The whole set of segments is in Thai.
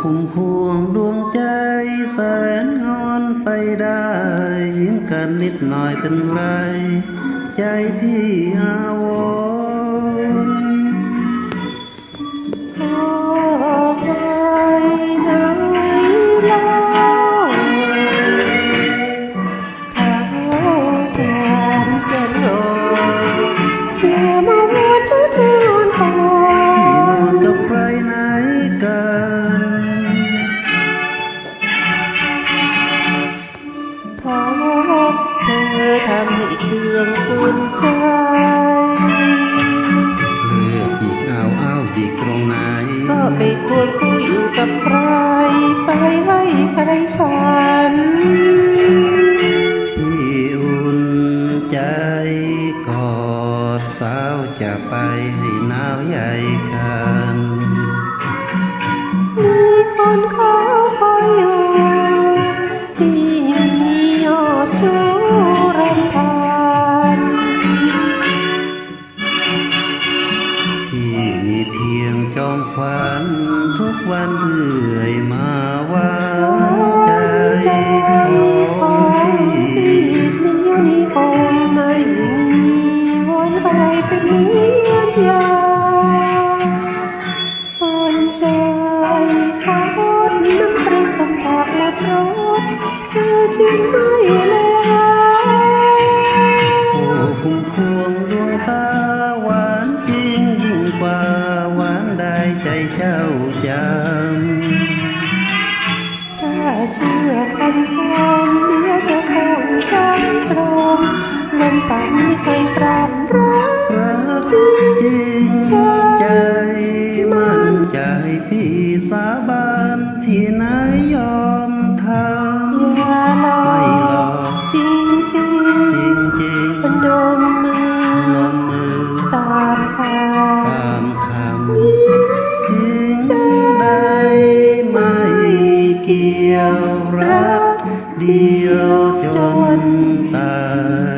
พุ่มพวงดวงใจแสนงอนไปได้ยิ่งกันนิดหน่อยเป็นไร ใจพี่อาวร เครื่องคุณใจเลือกหยิกเอาเอาหยิกตรงไหน ก็ไปควรคู่อยู่กับใคร ไปให้ใครฉันที่อุ่นใจกอดสาวจะไปให้หนาวใหญ่กัน จอมขวัญทุกวันเรื่อยมาว่าใจของพี่พี่นิ้วนี้คงไม่มีวันใครเป็นเหมือนยาตนใจขอดน้ำปริกำปากหมดรสเธอจึงไม่ เชื่อคำพรมเดี๋ยวจะคงช้ำตรมลมปากนี้เคยปรามรักจริงจริงใจ มั่นใจพี่สาบานที่ไหน เกี่ยวรักเดียวจนตา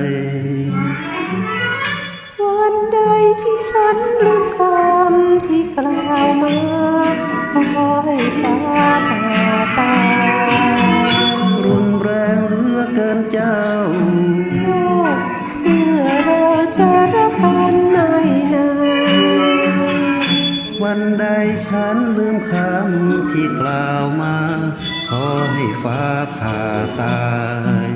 ยวันใดที่ฉันลืมคำที่กล่าวมาขอให้ฟ้าผ่าตายรุนแรงเหลือเกินเจ้าโทษเพื่อเราจะรักกันไม่นานวันใดฉันลืมคำที่กล่าวมา ขอให้ฟ้าผ่าตาย